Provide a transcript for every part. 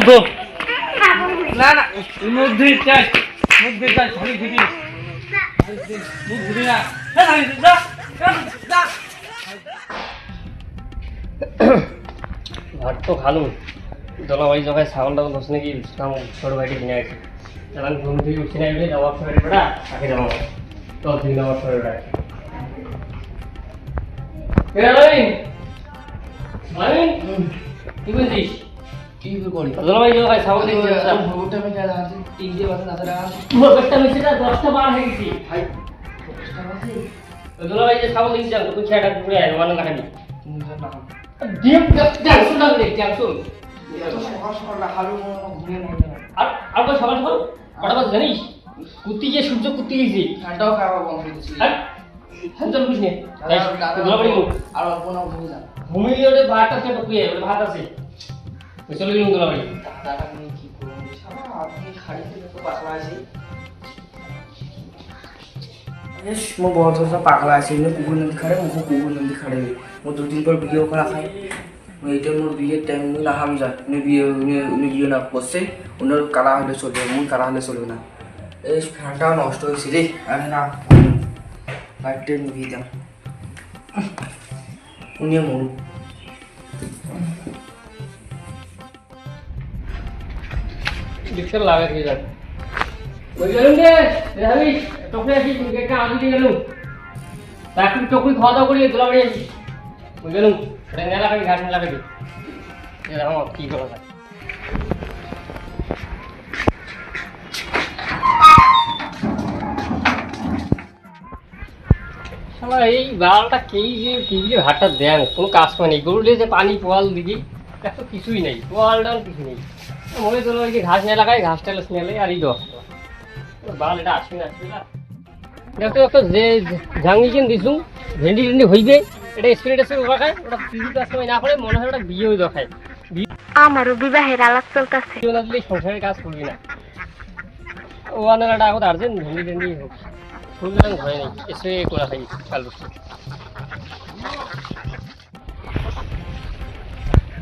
ধো না না মুখ ধুই চাই মুখ ধুই চাই খালি মুখ না। হ্যাঁ, যা। ভাত তো খালু জলবায়ু জগায় ছাগল টাগল ধরছে নাকি ছোট ভাইটি কিনে আছে এখন ঘুম থেকে উঠছি না এবারে যাওয়ার সময় বেড়া তাকে যাব তো দিন যাওয়ার সময় বেড়া কি বলছিস? কি করি জলবায়ু জগায় ছাগল দেখতে যাচ্ছা ভোরটা আমি যা আছে তিনটে বাজে না তারা আছে একটা মিশে না দশটা বার হয়ে গেছি। ভাই জলবায়ু যে তুই খেয়াটা ঘুরে আয় মানে ডিম না রে সকাল নাই আর আর কই সকাল সকাল? কটা বাজে জানিস? সূর্য কুত্তি গেছি। ঠান্ডাও খাওয়া বন্ধ করে দিচ্ছি হ্যাঁ চল বুঝনে জলবায়ু মুখ। আর অল্প না ঘুমিয়ে যান ঘুমিয়ে ওটা ভাত আছে টুকুয়ে ওটা ভাত আছে। চলে গেলাম দুলা ভাই পাতলা আছে। বেশ নদী খাড়ে মুখ নদী খাড়ে মো দুদিন পর বিয়েও করা খায় এইটা বিয়ের টাইম না হাম উনি বিয়ে উনি উনি বিয়ে না করছে ওনার কালা হলে চলবে মন কালা হলে চলবে না। এই ফ্যানটা নষ্ট হয়েছে রে আর না। লাইটটা নিভিয়ে দাম উনি মরু লাগা ওই গেলুম রে দিয়ে গেলুম। খাওয়া দাওয়া করি জলবায়ু আসি ওই গেলুম কাটি ঘাট কাটি এরকম কি করা যায়। এই বালটা কেই যে, কি যে ভাতটা দেন কোনো কাজ করে নেই। গরুলে যে পানি পোয়াল দিদি এত কিছুই নেই। পোয়াল ডাল কিছু নেই। মনে তো ওই যে ঘাস নিয়ে লাগাই ঘাস টালে স্মেলে আর এই দশ বাল এটা আসবে না আসবে না। দেখো একটা যে ঝাঙ্গি কিন ভেন্ডি টেন্ডি হইবে এটা স্প্রে টেস্প্রে রাখায় ওটা কিছু কাজ সময় না করে মনে হয় ওটা বিয়ে হয়ে দেখায়। আমারও বিবাহের আলাপ চলতেছে। না দিলে সংসারের কাজ করবি না। ও আগত আর্জেন্ট ভেন্ডি টেন্ডি হোক। ফুলগুলো ঘরে নেই স্প্রে করা হয় কাল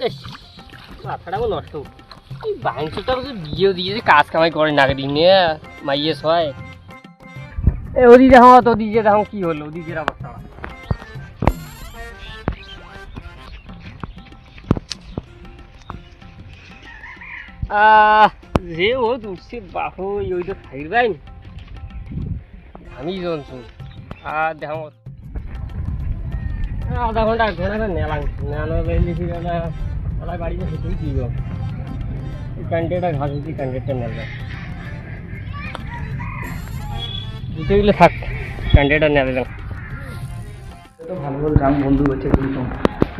বেশ বেশ মাথাটা আমার নষ্ট এই বিয়ে দিয়ে যে কাজ কামাই করে না দিন মাইয়ে ছয়। এ, ওদিকে দেখো তো, ওদিকে দেখো কি হলো, ওদিকের অবস্থা। যে ও উঠছে বাহু ওই তো থাকবেন আমি জনছু আর দেখো আধা ঘণ্টা এক ঘণ্টা নেলাম। নেনো লিখি ওলা বাড়িতে হেঁটেই দিব ক্যান্ডিডেটটা ঘাস হচ্ছে ক্যান্ডিডেটটা নেবে। দুটো গেলে থাক ক্যান্ডিডেটটা নেবে তো ভালো ভালো গান বন্ধু হচ্ছে কিন্তু।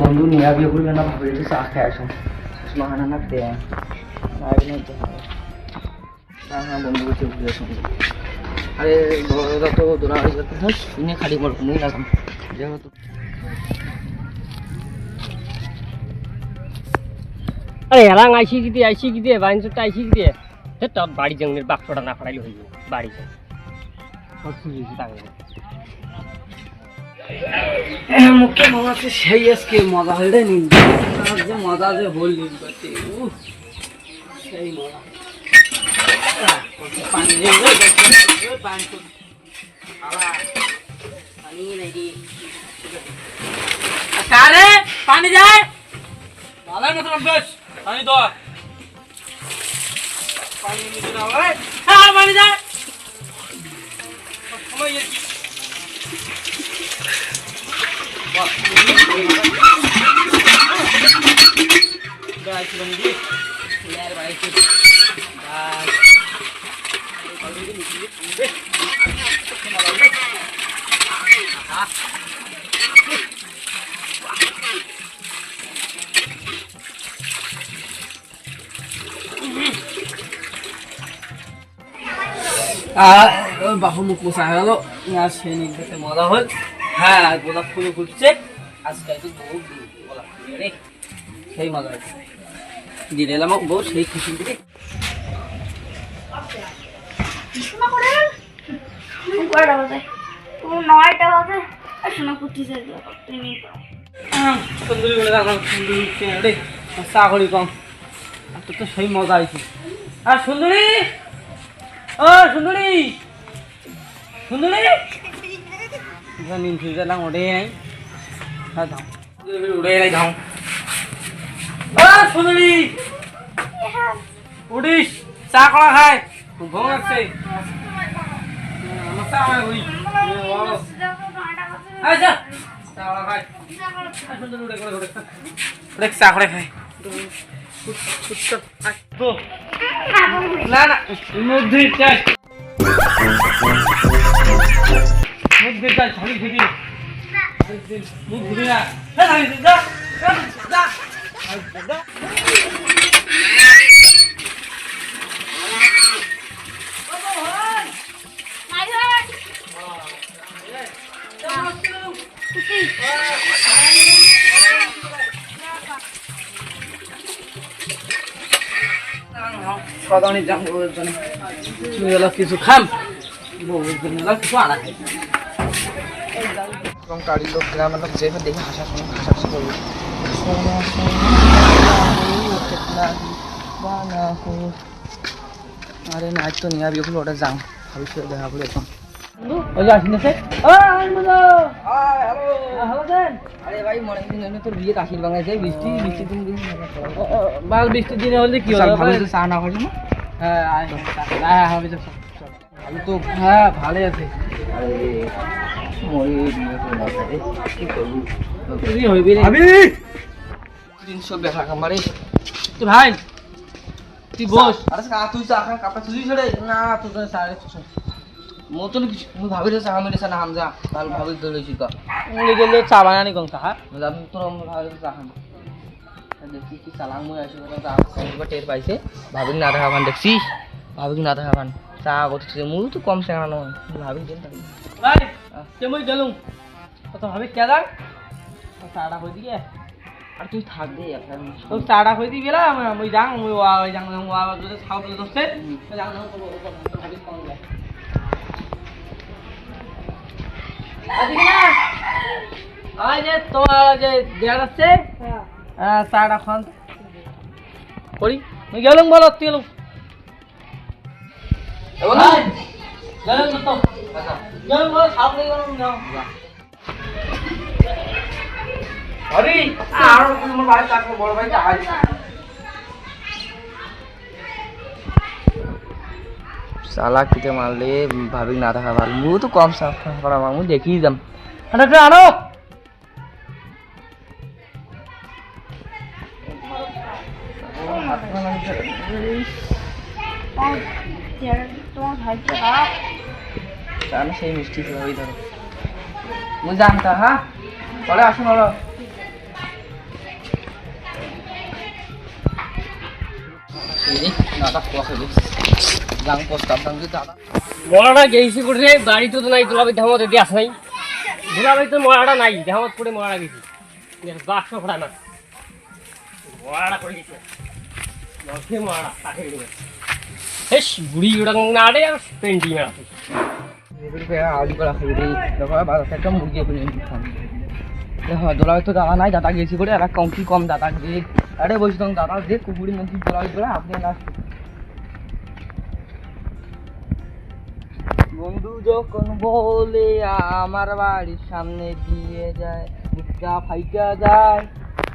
বন্ধু নিয়া বিয়ে করবে না, ভাবে যে চা খেয়ে আসুন। খানা না দেয় না বন্ধু হচ্ছে বুঝে আসুন। আরে বড়রা তো দোলা শুনে খালি বড় মুই লাগাম যেহেতু আরে এলাং আইসি কি দিয়ে আইসি কি দিয়ে বাইনসটা আইসি কি দিয়ে? সে তোর বাড়ি জঙ্গের বাক্সটা না ফাড়াইলে হইব বাড়ি। মুখে মজা সেই আজকে মজা হলে নিন। যে মজা যে হল নিন সেই মজা। আহ, পানি দিয়ে দে, দে, দে, पानी दो पानी मुझे ना ओए हां पानी दे हमें ये वाह गाइस बन गई यार भाई के बस पानी के नीचे हां বাহু মুখ পোষা হয়ে গেল। আর সেই নিক মজা হল। হ্যাঁ গোলাপ ফুলও ফুটছে। আজকে একটু বউ গোলাপ ফুল রে সেই মজা দিয়ে দিলাম বউ সেই খুশি দিকে কয়টা বাজে তুমি নয়টা বাজে। আর শোনা কুটি যাই তুমি সুন্দরী বলে রাখলাম সুন্দরী রে চা করি কম। তোর তো সেই মজা আর সুন্দরী! ও সুন্দরী সুন্দরী নিন ফিরে না উড়ে নাই হ্যাঁ দাও উড়ে নাই দাও ও সুন্দরী উড়িস চা করা খায় ভালো লাগছে আমার চা হয় আচ্ছা খায় না না মধ্যে চাই মধ্যে চাই ঝালি খেদি মুখ ঘুরি না ঝালি যা যা যা জন্য। তুমি এলা কিছু খাম কিছু এবং গাড়ির লোক গ্রামের লোক যেভাবে দেখে হাসা শোনা আরে না তো নিয়ে আবি, ওগুলো ওটা যাও। ভাবি দেখা করে এখন ওই যে আসিন আছে হ্যালো। দেন আরে ভাই মনে দিন এনে তোর বিয়ে কাশির বাংলায় যাই বৃষ্টি বৃষ্টি দিন দিন। বাল বৃষ্টির দিনে হলে কি হবে? ভাবি তো চা না করি না হ্যাঁ আয়, হ্যাঁ হবে তো ভাবি তো। হ্যাঁ ভালোই আছে। তিনশো কামারে তুই ভাই তুই বস। আরে তুই চা কাপড় তুই ছেড়ে। না তুই সাড়ে ছশো মতন কিছু মুই ভাবি রে চা মেরে চা না হামজা কাল ভাবি দলেছি কা উনি গেলে চা বানানি কোন কাহা আমি তোর ভাবি চা খাম দেখছি কি চালাং মই আছে খাইবা টের পাইছে ভাবি না দেখা দেখছি ভাবি না দেখা পান চা করতেছে মুই তো কম সেনা নয় ভাবি দেন তাই ভাই কেমন গেলুম কত ভাবে কে দাগ চাটা হয়ে দিয়ে আর তুই থাক দে এখন তো চাটা হয়ে দিয়ে গেলাম আমি যাং আমি ওয়া ওই যাং ওয়া যদি খাও বলে দোস্তে যাং ভাবি কম যায় আজ যে তোমার যে দেয়ার খান করি গেলুম বলো তুই গেলুম গেলুম বলো নেই গেলুম যাও আরে আর তোমার বড় ভাই চা সালা কিতে মারলে ভাবি না দেখা ভালো। মু তো কম সাফ করা মামু দেখি যাম আরে আনো সেই মিষ্টি ওই ধরো। মু জানতা হ্যাঁ পরে আসুন হলো দাদা কষে প্রস্তাব মরাটা গেছি করে বাড়ি তো নাই দুলাবাই ধামত এদি আস নাই। দুলাবাই তো মরাটা নাই ধামত পড়ে মরা গেছি। বাক্স ফোড়া না। মরাটা করে গেছে। তাকে বুড়ি উড়াং না আড়ে আর পেন্টি মেড়াতে আউলি করা খাই রে বাজার থেকে মুরগি কিনে দেখো দোলা তো দাদা নাই দাদা গেছি করে আর কম কি কম দাদা দে আরে বলছি তখন দাদা দে কুকুরি দোলা আপনি না বন্ধু যখন বলে আমার বাড়ির সামনে দিয়ে যায় বুকটা ফাইটা যায়।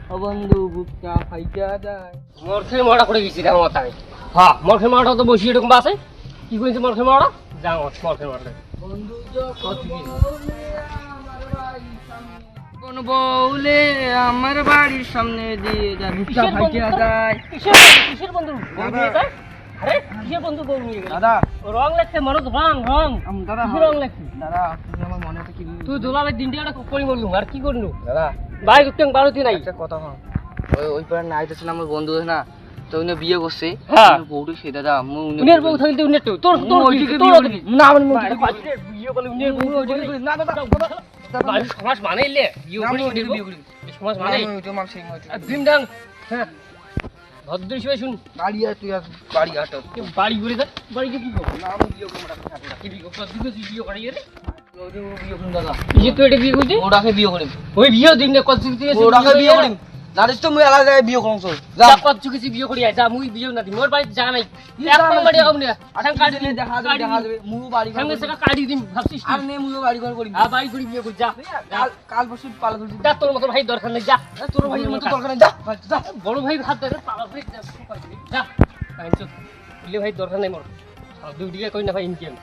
ও বন্ধু বুকটা ফাইটা যায়। মরখে মরা করে গেছি ধামত আমি। হ্যাঁ। মরখে মরাটা তো বসি এরকম আছে কি করেছে মরখে মরা যাও মরখে মরা বন্ধু যখন বলে আমার বাড়ির সামনে কোন বউলে আমার বাড়ির সামনে দিয়ে যায় বুকটা ফাইটা যায়। কিসের বন্ধু? বউ নিয়ে যায়? আরে কিসের বন্ধু বউ নিয়ে গেল? দাদা। রং লাগছে মরদ রং রং। দাদা রং লাগছে দাদা তুমি আমার মনে তো কি তুই দুলাভাই দিনটি একটা করি মরলু আর কি করলু? দাদা। ভাই উত্তম বারোতি নাই। একটা কথা হন ওই ওই পারে নাইতেছিল আমার বন্ধু না তো উনি বিয়ে করছে। হ্যাঁ। সে দাদা মু উনি বউ থাকলে তো তোর তোর তোর। না বিয়ে করলে বউ। না সমাজ মানাইলে বিয়ে করি সমাজ মানাই। হ্যাঁ। ভদ্র হিসেবে শুন। বাড়ি আয় তুই আস বাড়ি আট বাড়ি ঘুরে দেখ বাড়িতে কি করব? না আমি বিয়ে করব না কি বিয়ে করব তুই বিয়ে করাই রে বিয়ে করুন দাদা। এই যে তুই এটা বিয়ে করছিস ওটাকে বিয়ে করেন ওই বিয়েও দিন না কত দিন ওটাকে বিয়ে করিম। না রে তো মুই আলাদা বিয়ে চল যা। কত কিছু বিয়ে করি যা মুই বিয়ে না দিই মোর বাড়িতে যা নাই। এক যা নম্বরে নাই। কম না আচ্ছা কাটি দেখা যাবে দেখা যাবে মুও বাড়ি সঙ্গে সঙ্গে কাটি দিন ভাবছিস আর নে মুও বাড়ি ঘর করিম। আর বাড়ি করে বিয়ে করি যা। কাল পরশু পালা ধরছি যা তোর মতো ভাই দরকার নাই যা। তোর ভাই মতো দরকার নেই যা। যা বড় ভাই হাত ধরে পাগল ভাই যা। যা ভাই দরকার নেই মোর। দুই দিকে কই না ভাই ইনকাম